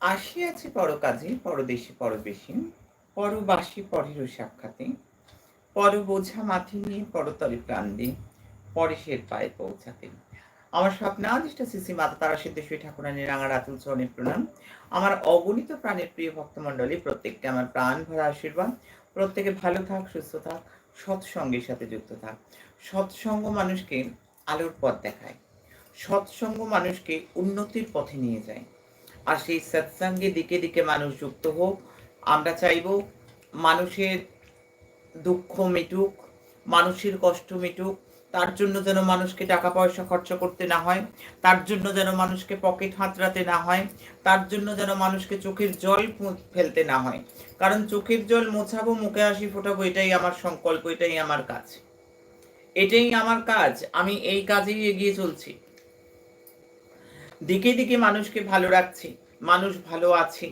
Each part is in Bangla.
আসিয়াছি পরকাজে, পরদেশে পরবেশী, পরবাসী পরেরও সাক্ষাতে, পর বোঝা মাথি নিয়ে পরতরে প্রাণ দিই পরেশের পায়ে পৌঁছাতে। আমার স্বপ্নাদিষ্ট শ্রী মাতা তারা সিদ্ধেশ্বরী ঠাকুরানী রাঙার আতুল চরণে প্রণাম। আমার অগণিত প্রাণের প্রিয় ভক্তমণ্ডলী, প্রত্যেককে আমার প্রাণ ভরা আশীর্বাদ। প্রত্যেকে ভালো থাক, সুস্থ থাক, সৎসঙ্গের সাথে যুক্ত থাক। সৎসঙ্গ মানুষকে আলোর পথ দেখায়। সৎসঙ্গ মানুষকে উন্নতির পথে নিয়ে যায়। আর সেই সৎসঙ্গে দিকে দিকে মানুষ যুক্ত হোক, আমরা চাইব মানুষের দুঃখ মিটুক, মানুষের কষ্ট মিটুক, তার জন্য যেন মানুষকে টাকা পয়সা খরচা করতে না হয়, তার জন্য যেন মানুষকে পকেট হাতড়াতে না হয়, তার জন্য যেন মানুষকে চোখের জল ফেলতে না হয়। কারণ চোখের জল মোছাবো, মুখে হাসি ফোটাবো, এটাই আমার সংকল্প, এটাই আমার কাজ। এটাই আমার কাজ, আমি এই কাজেই এগিয়ে চলছি। দিকে দিকে মানুষকে ভালো রাখছি, মানুষ ভালো আছে,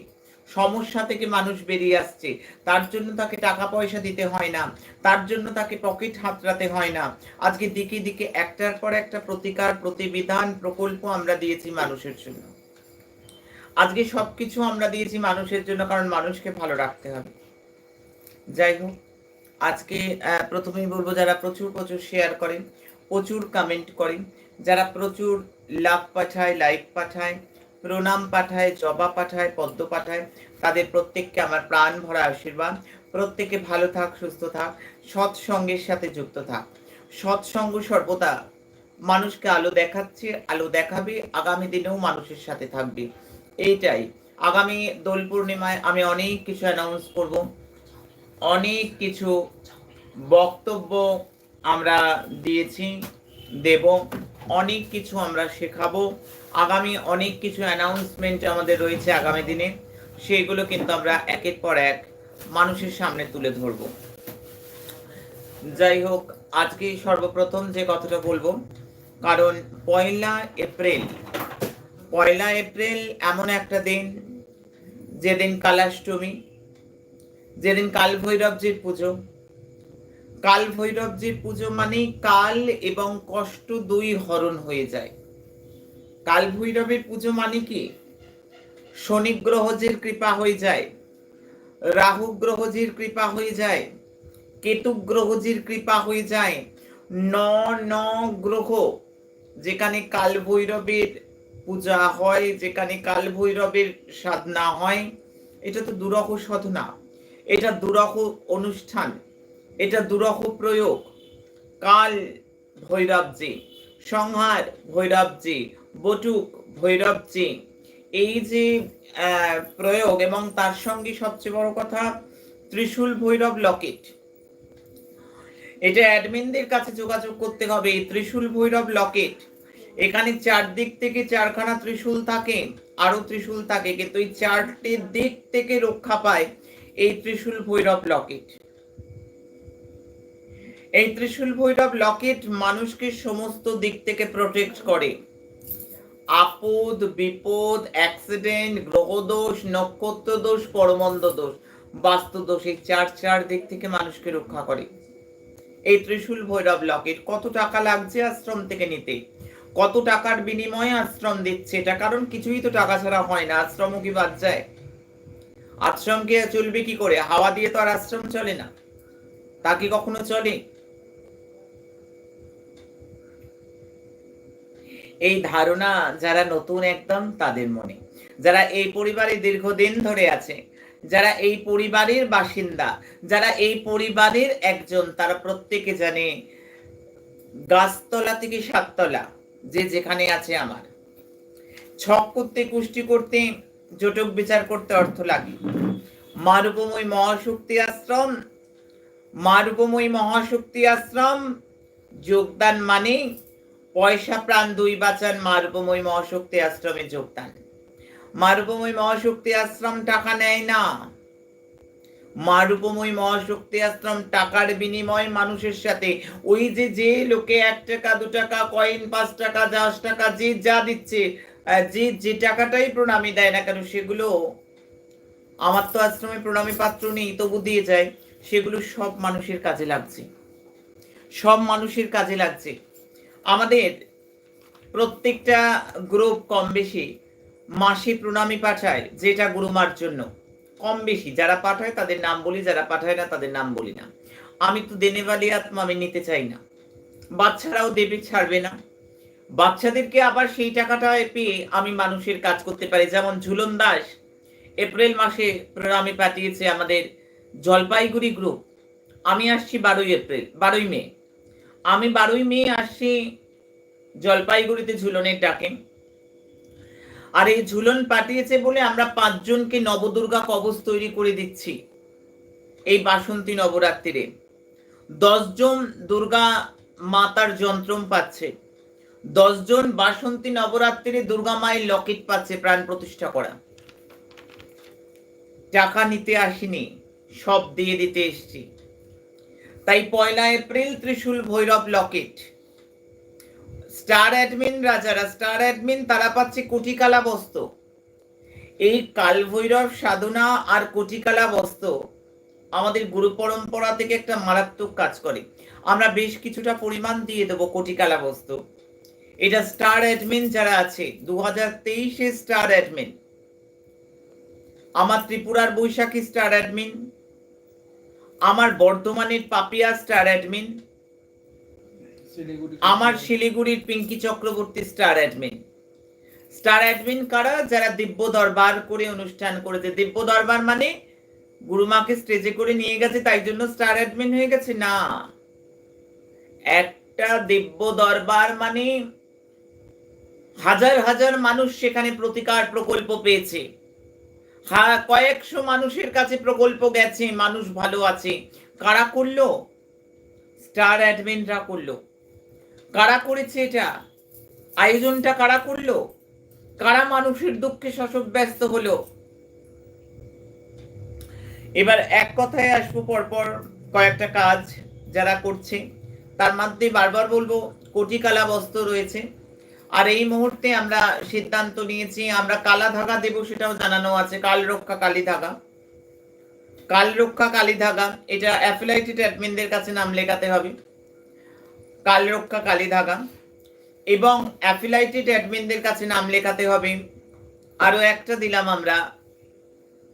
সমস্যা থেকে মানুষ বেরিয়ে আসছে, তার জন্য তাকে টাকা পয়সা দিতে হয় না, তার জন্য তাকে পকেট হাতড়াতে হয় না। আজকে দিকে দিকে একটার পর একটা প্রতিকার, প্রতিবিধান, প্রকল্প আমরা দিয়েছি মানুষের জন্য। আজকে সবকিছু আমরা দিয়েছি মানুষের জন্য কারণ মানুষকে ভালো রাখতে হবে। যাই হোক, আজকে প্রথমেই বলব যারা প্রচুর প্রচুর শেয়ার করেন, প্রচুর কমেন্ট করেন, যারা প্রচুর লাভ পাঠায়, লাইক পাঠায়, প্রণাম পাঠায়, জবা পাঠায়, পদ্ম পাঠায়। তাদের প্রত্যেককে আমার প্রাণ ভরা আশীর্বাদ। প্রত্যেকে ভালো থাক, সুস্থ থাক, সৎসঙ্গের সাথে যুক্ত থাক। সৎসঙ্গ সর্বদা মানুষকে আলো দেখাচ্ছে, আলো দেখাবে, আগামী দিনেও মানুষের সাথে থাকবে। এইটাই। আগামী দোল পূর্ণিমায় আমি অনেক কিছু অ্যানাউন্স করব। অনেক কিছু বক্তব্য আমরা দিয়েছি, দেব। অনেক কিছু আমরা শেখাবো। আগামী অনেক কিছু অ্যানাউন্সমেন্ট আমাদের রয়েছে আগামী দিনে। সেগুলো কিন্তু আমরা একের পর এক মানুষের সামনে তুলে ধরব। যাই হোক আজকে সর্বপ্রথম যে কথাটা বলব, কারণ পয়লা এপ্রিল পয়লা এপ্রিল এমন একটা দিন, যেদিন কালাষ্টমী, যেদিন কাল ভৈরবজির পুজো কাল ভৈরবজির পুজো মানে কাল এবং কষ্ট দুই হরণ হয়ে যায়। কাল ভৈরবের পুজো মানে কি? শনি গ্রহজির কৃপা হয়ে যায়, রাহু গ্রহজির কৃপা হয়ে যায়, কেতু গ্রহজির কৃপা হয়ে যায়, ন ন গ্রহ, যেখানে কাল ভৈরবের পূজা হয়, যেখানে কাল ভৈরবের সাধনা হয়, এটা তো দুরহ সাধনা, এটা দুরহ অনুষ্ঠান। এটা দুরহ প্রয়োগ। কাল ভৈরবজি, সংহার ভৈরবজি, বটুক ভৈরবজি। এই যে প্রয়োগ এবং তার সঙ্গে সবচেয়ে বড় কথা, ত্রিশূল ভৈরব লকেট। এটা অ্যাডমিনদের কাছে যোগাযোগ করতে হবে ত্রিশূল ভৈরব লকেট। এখানে চারদিক থেকে চারখানা ত্রিশূল থাকে আরও ত্রিশূল থাকে, কিন্তু এই চারটি দিক থেকে রক্ষা পায় এই ত্রিশূল ভৈরব লকেট। এই ত্রিশূল ভৈরব লকেট মানুষকে সমস্ত দিক থেকে প্রোটেক্ট করে। আপদ, বিপদ অ্যাক্সিডেন্ট গ্রহদোষ নক্ষত্র দোষ পরমন্দ দোষ, বাস্তু দোষ, এই চার চার দিক থেকে মানুষকে রক্ষা করে। এই ত্রিশূল ভৈরব লকেট কত টাকা লাগছে আশ্রম থেকে নিতে? কত টাকার বিনিময়ে আশ্রম দিচ্ছে? এটা কারণ কিছুই তো টাকা ছাড়া হয় না। আশ্রমও কি বাদ যায়? আশ্রম কে চলবে কি করে? হাওয়া দিয়ে তো আর আশ্রম চলে না। তা কি কখনো চলে? এই ধারণা যারা নতুন একদম তাদের মনে। যারা এই পরিবারে দীর্ঘদিন ধরে আছে, যারা এই পরিবারের বাসিন্দা, যারা এই পরিবারের একজন, তারা প্রত্যেকে জানে গাছতলা থেকে সাততলা যে যেখানে আছে আমার। ছক করতে, কুষ্টি করতে, জটক বিচার করতে অর্থ লাগে। মারুপময় মহাশক্তি আশ্রম মারুপময় মহাশক্তি আশ্রম, যোগদান মানে পয়সা প্রাণ দুই বাঁচান, মারুপময় মহাশক্তি আশ্রমে যোগদান। মারুপময় মহাশক্তি আশ্রম টাকা নেয় না। মারুপময় মহাশক্তি আশ্রম টাকার বিনিময় মানুষের সাথে ওই যে যে লোকে এক টাকা, দু টাকা, কয়েন, পাঁচ টাকা, দশ টাকা, যে যা দিচ্ছে যে যে টাকাটাই প্রণামী দেয় না কেন, সেগুলো আমার তো আশ্রমে প্রণামী পাত্র নেই, তবু দিয়ে যায়, সেগুলো সব মানুষের কাজে লাগছে। সব মানুষের কাজে লাগছে। আমাদের প্রত্যেকটা গ্রুপ কম বেশি মাসে প্রণামী পাঠায় যেটা গুরুমার জন্য। কম বেশি, যারা পাঠায় তাদের নাম বলি, যারা পাঠায় না তাদের নাম বলি না। আমি তো দেনেবালি আত্মা, আমি নিতে চাই না। বাচ্চারাও দেবে, ছাড়বে না। বাচ্চাদেরকে আবার সেই টাকাটা পেয়ে আমি মানুষের কাজ করতে পারি। যেমন ঝুলন দাস এপ্রিল মাসে প্রণামী পাঠিয়েছে আমাদের জলপাইগুড়ি গ্রুপ আমি আসছি বারোই এপ্রিল, বারোই মে। আমি বারোই মে আসছি জলপাইগুড়িতে ঝুলনের ডাকে। আর এই ঝুলন পাঠিয়েছে বলে আমরা পাঁচজনকে নবদুর্গা কবচ তৈরি করে দিচ্ছি এই বাসন্তী নবরাত্রিরে। দশজন দুর্গা মাতার যন্ত্রম পাচ্ছে। দশজন বাসন্তী নবরাত্রিরে দুর্গা মায়ের লকেট পাচ্ছে প্রাণ প্রতিষ্ঠা করা। টাকা নিতে আসিনি, সব দিয়ে দিতে এসছি। তাই পয়লা এপ্রিল ত্রিশূল ভৈরব লকেট। স্টার অ্যাডমিনরা যারা স্টার অ্যাডমিন তারা পাচ্ছে কোটিকালা বস্ত্র এই কালভৈরব সাধনা আর কোটিকালা বস্ত্র আমাদের গুরু পরম্পরা থেকে একটা মারাত্মক কাজ করে। আমরা বেশ কিছুটা পরিমাণ দিয়ে দেবো কোটিকালা বস্তু। এটা স্টার অ্যাডমিন যারা আছে দু হাজার তেইশে স্টার অ্যাডমিন। আমার ত্রিপুরার বৈশাখী স্টার অ্যাডমিন। আমার বর্ধমানের পাপিয়া স্টার অ্যাডমিন আমার শিলিগুড়ির Pinki Chakraborty star admin. Star admin কারা? যারা দিব্য দরবার করে অনুষ্ঠান করেছে। দিব্য দরবার মানে গুরুমাকে স্টেজে করে নিয়ে গেছে তাই জন্য স্টার অ্যাডমিন হয়ে গেছে? না। একটা দিব্য দরবার মানে হাজার হাজার মানুষ সেখানে প্রতিকার প্রকল্প পেয়েছে। কয়েকশো মানুষের কাছে প্রকল্প গেছে, মানুষ ভালো আছে। কারা করল? স্টার অ্যাডমিনরা করল। কারা করেছে এটা? আয়োজনটা কারা করল? কারা মানুষের দুঃখে শাসক ব্যস্ত হলো? এবার এক কথায় আসব পরপর কয়েকটা কাজ যারা করছে। তার মধ্যে বারবার বলব কোটিকালা বস্ত্র রয়েছে। আর এই মুহূর্তে আমরা সিদ্ধান্ত নিয়েছি, আমরা কালা ধাগা দেব সেটাও জানানো আছে কাল রক্ষা কালী ধাগা কাল রক্ষা কালী ধাগা এটা অ্যাফিলাইটেড অ্যাডমিনদের কাছে নাম লেখাতে হবে। কাল রক্ষা কালী ধাগা এবং অ্যাফিলাইটেড অ্যাডমিনদের কাছে নাম লেখাতে হবে। আরও একটা দিলাম আমরা।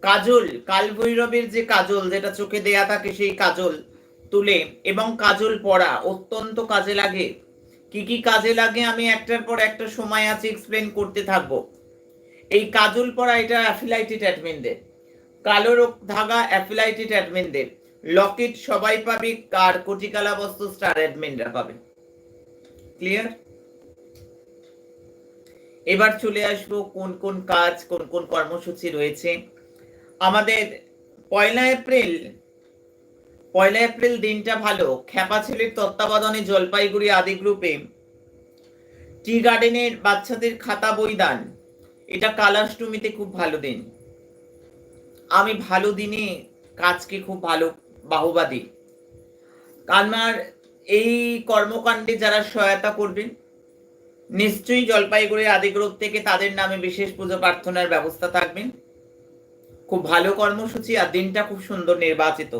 কাজল কাল ভৈরবের যে কাজল, যেটা চোখে দেয়া থাকে সেই কাজল তুলে, এবং কাজল পরা অত্যন্ত কাজে লাগে। কি কি কাজে লাগে আমি একটার পর একটা সময় আছে এক্সপ্লেন করতে থাকব। এই কাজল পরা এটা অ্যাফিলাইটেড অ্যাডমিনদের কালো রোগ ধাগা অ্যাফিলাইটেড অ্যাডমিনদের লকেট সবাই পাবে, কার কোটিকালা বস্তু স্টার অ্যাডমিনরা পাবে। ক্লিয়ার এবার চলে আসব কোন কোন কাজ, কোন কোন কর্মসূচি রয়েছে। আমাদের পয়লা এপ্রিল পয়লা এপ্রিল দিনটা ভালো। খ্যাপা ছেলের তত্ত্বাবধানে জলপাইগুড়ি আদি গ্রুপে টি গার্ডেনের বাচ্চাদের খাতা বই দান এটা কালাষ্টমীতে খুব ভালো দিন। আমি ভালো দিনে কাজকে খুব ভালো বাহবা দিই। আমার এই কর্মকাণ্ডে যারা সহায়তা করবেন, নিশ্চয়ই জলপাইগুড়ি আদি গ্রুপ থেকে তাদের নামে বিশেষ পুজো প্রার্থনার ব্যবস্থা থাকবে। খুব ভালো কর্মসূচি আর দিনটা খুব সুন্দর নির্বাচিত।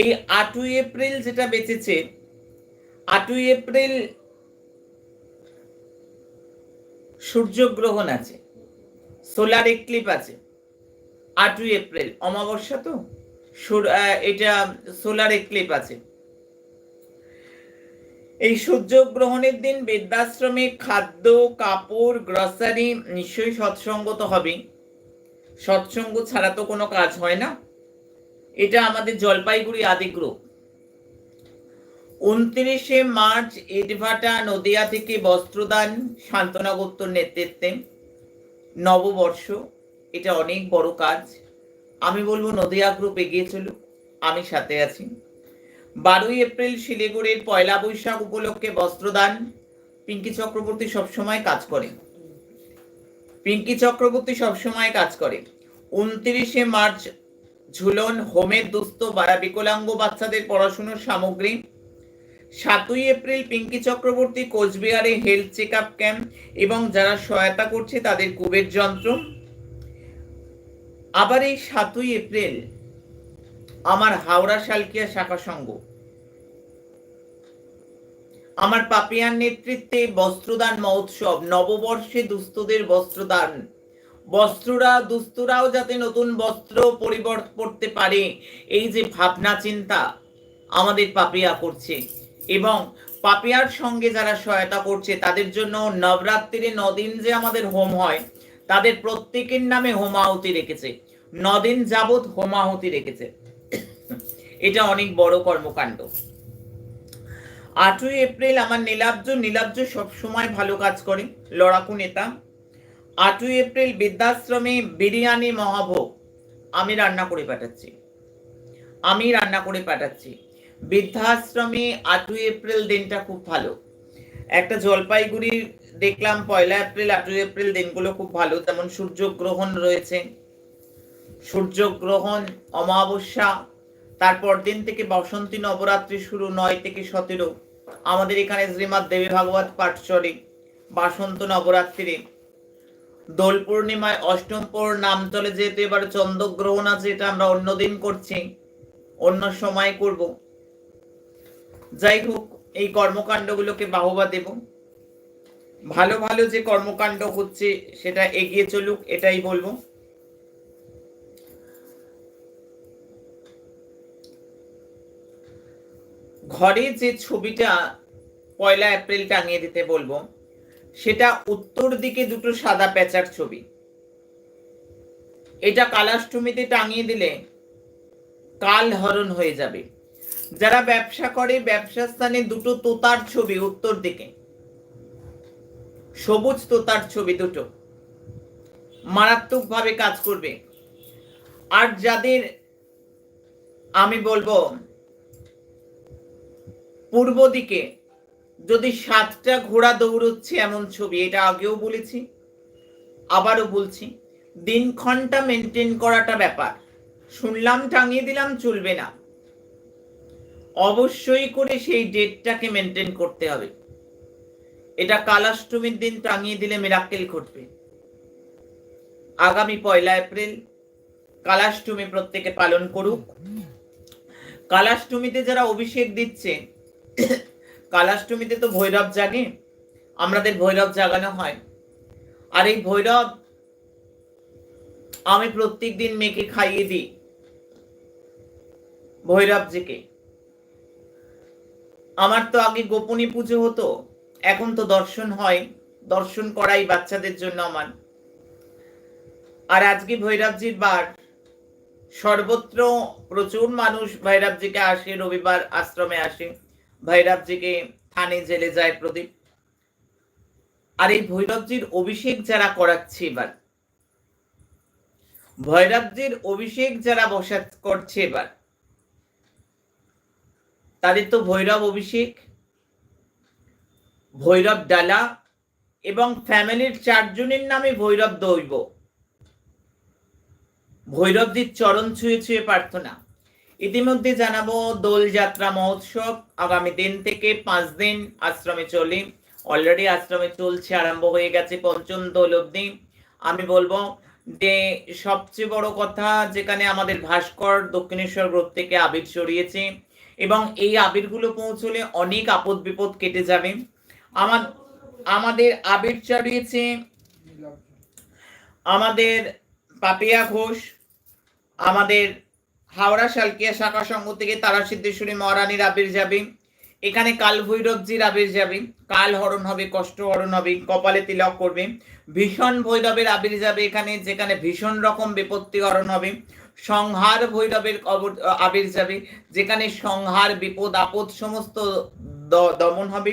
এই আটই এপ্রিল যেটা বেঁচেছে, আটই এপ্রিল সূর্যগ্রহণ আছে, সোলার এক্লিপ আছে, আটই এপ্রিল, অমাবস্যা তো? এটা সোলার এক্লিপ আছে। এই সূর্যগ্রহণের দিন বৃদ্ধাশ্রমে খাদ্য, কাপড় গ্রসারি নিশ্চয়ই সৎসঙ্গ তো হবে। সৎসঙ্গ ছাড়া তো কোনো কাজ হয় না। এটা আমাদের জলপাইগুড়ি আদি গ্রুপ উনত্রিশে মার্চ ইটভাটা নদিয়া থেকে বস্ত্রদান শান্তনা নেতৃত্বে। নববর্ষ, এটা অনেক বড় কাজ। আমি বলব নদিয়া গ্রুপ এগিয়ে চলুক, আমি সাথে আছি। বারোই এপ্রিল শিলিগুড়ির পয়লা বৈশাখ উপলক্ষে বস্ত্রদান। পিঙ্কি চক্রবর্তী সবসময় কাজ করে। পিঙ্কি চক্রবর্তী সবসময় কাজ করে। উনত্রিশে মার্চ ঝুলন, হোমের দুস্থ বারা বিকলাঙ্গ বাচ্চাদের পড়াশুনোর সামগ্রী। সাতই এপ্রিল পিঙ্কি চক্রবর্তী কোচবিহারে হেলথ চেক আপ ক্যাম্প এবং যারা সহায়তা করছে তাদের কুবের যন্ত্র। আবার এই সাতই এপ্রিল আমার হাওড়া শালকিয়া শাখা সংঘ আমার পাপিয়ার নেতৃত্বে বস্ত্রদান মহোৎসব, নববর্ষে দুস্থদের বস্ত্রদান। বস্ত্ররা, দুস্তুরাও যাতে নতুন বস্ত্র পরিবর্তন করতে পারে। এই যে ভাবনা, চিন্তা আমাদের পাপিয়া করছে। এবং পাপিয়ার সঙ্গে যারা সহায়তা করছে, তাদের জন্য নবরাত্রিরে নদিন যে আমাদের হোম হয়, তাদের প্রত্যেকের নামে হোমাহুতি রেখেছে। নদিন যাবৎ হোমাহুতি রেখেছে। এটা অনেক বড় কর্মকাণ্ড। আটই এপ্রিল আমার নীলাব্জ নীলাব্জ সবসময় ভালো কাজ করে, লড়াকু নেতা। আটই এপ্রিল বৃদ্ধাশ্রমে বিরিয়ানি মহাভোগ। আমি রান্না করে পাঠাচ্ছি। আমি রান্না করে পাঠাচ্ছি। বৃদ্ধাশ্রমে আটই এপ্রিল দিনটা খুব ভালো। একটা জলপাইগুড়ি দেখলাম, পয়লা এপ্রিল, আটই এপ্রিল দিনগুলো খুব ভালো। যেমন সূর্যগ্রহণ রয়েছে। সূর্যগ্রহণ, অমাবস্যা, তারপর দিন থেকে বসন্তী নবরাত্রি শুরু, নয় থেকে সতেরো। আমাদের এখানে শ্রীমৎ দেবী ভাগবত পাঠ চলে বাসন্ত নবরাত্রিরে দোল পূর্ণিমায় অষ্টম পর নাম চলে যেহেতু এবার চন্দ্রগ্রহণ আছে, এটা আমরা অন্য দিন করছি, অন্য সময় করব। যাই হোক, এই কর্মকাণ্ডগুলোকে বাহবা দেব। ভালো ভালো যে কর্মকাণ্ড হচ্ছে, সেটা এগিয়ে চলুক, এটাই বলব। ঘরে যে ছবিটা পয়লা এপ্রিল টাঙিয়ে দিতে বলব সেটা উত্তর দিকে দুটো সাদা প্যাচার ছবি। এটা কালাষ্টমীতে টাঙিয়ে দিলে কাল হরণ হয়ে যাবে। যারা ব্যবসা করে ব্যবসা স্থানে দুটো তোতার ছবি উত্তর দিকে। সবুজ তোতার ছবি দুটো। মারাত্মকভাবে কাজ করবে। আর যাদের, আমি বলব, পূর্ব দিকে যদি সাতটা ঘোড়া দৌড়চ্ছে এমন ছবি, এটা আগেও বলেছি, আবারও বলছি, দিনক্ষণটা মেনটেন করাটা ব্যাপার। শুনলাম, টাঙিয়ে দিলাম, চলবে না। অবশ্যই করে সেই ডেটটাকে মেনটেন করতে হবে। এটা কালাষ্টমীর দিন, টাঙিয়ে দিলে মেরাক্কেল ঘটবে। আগামী পয়লা এপ্রিল, কালাষ্টমী প্রত্যেকে পালন করুক। কালাষ্টমীতে যারা অভিষেক দিচ্ছে কালাষ্টমীতে তো ভৈরব জাগে আমাদের ভৈরব জাগানো হয়। আর এই ভৈরব আমি প্রত্যেক দিন মেয়েকে খাইয়ে দিই ভৈরবজিকে আমার তো আগে গোপনী পুজো হতো, এখন তো দর্শন হয়, দর্শন করাই বাচ্চাদের জন্য আমার। আর আজকে ভৈরবজির বার, সর্বত্র প্রচুর মানুষ ভৈরবজিকে আসে, রবিবার আশ্রমে আসে। ভৈরবজিকে থানে জেলে যায় প্রদীপ। আর এই ভৈরবজির অভিষেক যারা করাচ্ছে এবার, ভৈরবজির অভিষেক যারা বসা করছে এবার, তাদের তো ভৈরব অভিষেক, ভৈরব ডালা এবং ফ্যামিলির চারজনের নামে ভৈরব দৈব ভৈরবজির চরণ ছুঁয়ে ছুঁয়ে প্রার্থনা। ইতিমধ্যে জানাব দোল যাত্রা মহোৎসব। আগামী দিন থেকে পাঁচ দিন আশ্রমে চলে। অলরেডি আশ্রমে চলছে, আরম্ভ হয়ে গেছে পঞ্চম দোল অব্দি আমি বলব যে সবচেয়ে বড় কথা যেখানে আমাদের ভাস্কর দক্ষিণেশ্বর গ্রুপ থেকে আবির ছড়িয়েছে এবং এই আবিরগুলো পৌঁছলে অনেক আপদ বিপদ কেটে যাবে। আমার, আমাদের আবির ছড়িয়েছে আমাদের পাপিয়া ঘোষ, আমাদের হাওড়া, শালকিয়া, শাখা সংঘ থেকে তারা সিদ্ধেশ্বরী মহারানীর আবির যাবে। এখানে কাল ভৈরবজির আবির যাবে। কাল হরণ হবে, কষ্ট হরণ হবে, কপালে তিলক করবে। ভীষণ ভৈরবের আবির যাবে এখানে, যেখানে ভীষণ রকম বিপত্তি হরণ হবে। সংহার ভৈরবের আবির যাবে, যেখানে সংহার, বিপদ, আপদ সমস্ত দমন হবে।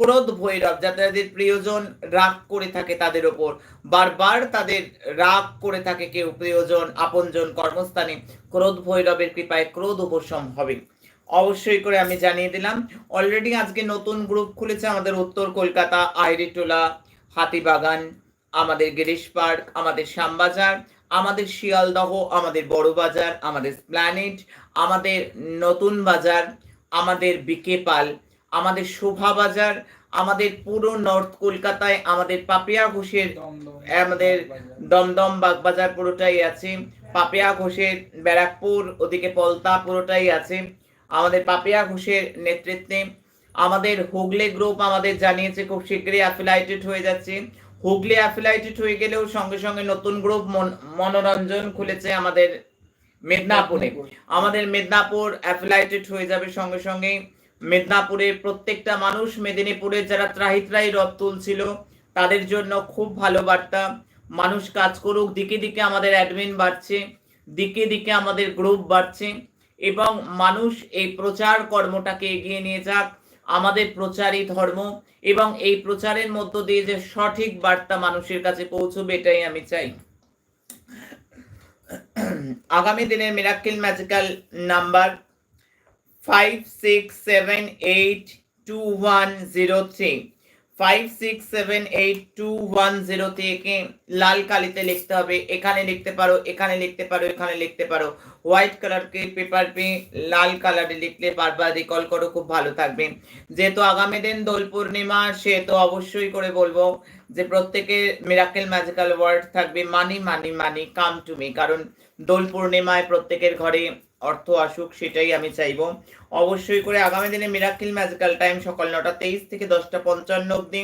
ক্রোধ ভৈরব, যাতে তাদের প্রিয়জন রাগ করে থাকে তাদের ওপর। বারবার তাদের রাগ করে থাকে কেউ, প্রিয়জন, আপনজন কর্মস্থানে। ক্রোধ ভৈরবের কৃপায় ক্রোধ উপশম হবে। অবশ্যই করে আমি জানিয়ে দিলাম অলরেডি আজকে নতুন গ্রুপ খুলেছে আমাদের উত্তর কলকাতা, আইরিটোলা, হাতিবাগান, আমাদের গিরিশ পার্ক, আমাদের শ্যামবাজার আমাদের শিয়ালদহ, আমাদের বড় বাজার, আমাদের প্ল্যানেট আমাদের নতুন বাজার, আমাদের বিকে পাল আমাদের শোভা বাজার আমাদের পুরো নর্থ কলকাতায় আমাদের পাপিয়া ঘোষের আমাদের দমদম বাগবাজার পুরোটাই আছে। পাপিয়া ঘোষের ব্যারাকপুর ওদিকে পলতা পুরোটাই আছে। আমাদের পাপিয়া ঘোষের নেতৃত্বে আমাদের হুগলে গ্রুপ আমাদের জানিয়েছে খুব শীঘ্রই অ্যাফিলাইটেড হয়ে যাচ্ছে। হুগলি অ্যাফিলাইটেড হয়ে গেলেও সঙ্গে সঙ্গে নতুন গ্রুপ মনোরঞ্জন খুলেছে আমাদের মেদিনীপুরে। আমাদের মেদিনীপুর অ্যাফিলাইটেড হয়ে যাবে সঙ্গে সঙ্গে মেদিনীপুরে প্রত্যেকটা মানুষ মেদিনীপুরে যারা ত্রাহি ত্রাহি রথ তুলছিল, তাদের জন্য খুব ভালো বার্তা। মানুষ কাজ করুক, দিকে দিকে আমাদের অ্যাডমিন বাড়ছে, দিকে দিকে আমাদের গ্রুপ বাড়ছে এবং মানুষ এই প্রচার কর্মটাকে এগিয়ে নিয়ে যাক। আমাদের প্রচারই ধর্ম এবং এই প্রচারের মধ্য দিয়ে যে সঠিক বার্তা মানুষের কাছে পৌঁছবে, এটাই আমি চাই। আগামী দিনের miracle magical number five six seven eight two one zero three five six seven eight two one zero থেকে লাল কালিতে লিখতে হবে। এখানে লিখতে পারো, এখানে লিখতে পারো, এখানে লিখতে পারো। হোয়াইট কালারকে পেপার পে লাল কালারে লিখলে বারবার রিকল করো, খুব ভালো থাকবে। যেহেতু আগামী দিন দোল পূর্ণিমা, সেহেতু অবশ্যই করে বলব যে প্রত্যেকের মিরাকেল ম্যাজিক্যাল ওয়ার্ড থাকবে। মানি মানি মানি কাম টু মি কারণ দোল পূর্ণিমায় প্রত্যেকের ঘরে অর্থ আসুক, সেটাই আমি চাইব। অবশ্যই করে আগামী দিনে মিরাকিল ম্যাজিক্যাল টাইম সকাল নটা তেইশ থেকে দশটা পঞ্চান্ন অবধি,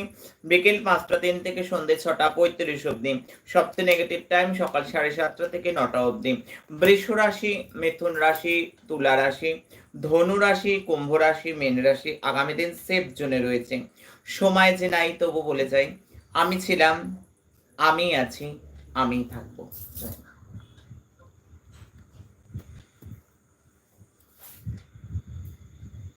বিকেল পাঁচটা তিন থেকে সন্ধ্যে ছটা পঁয়ত্রিশ অবধি সবচেয়ে নেগেটিভ টাইম সকাল সাড়ে সাতটা থেকে নটা অবধি। বৃষ রাশি, মিথুন রাশি, তুলা রাশি, ধনু রাশি, কুম্ভ রাশি, মীন রাশি আগামী দিন সেফ জোনে রয়েছে। সময় যে নাই তবু বলে যাই, আমি ছিলাম আমি আছি আমি থাকব।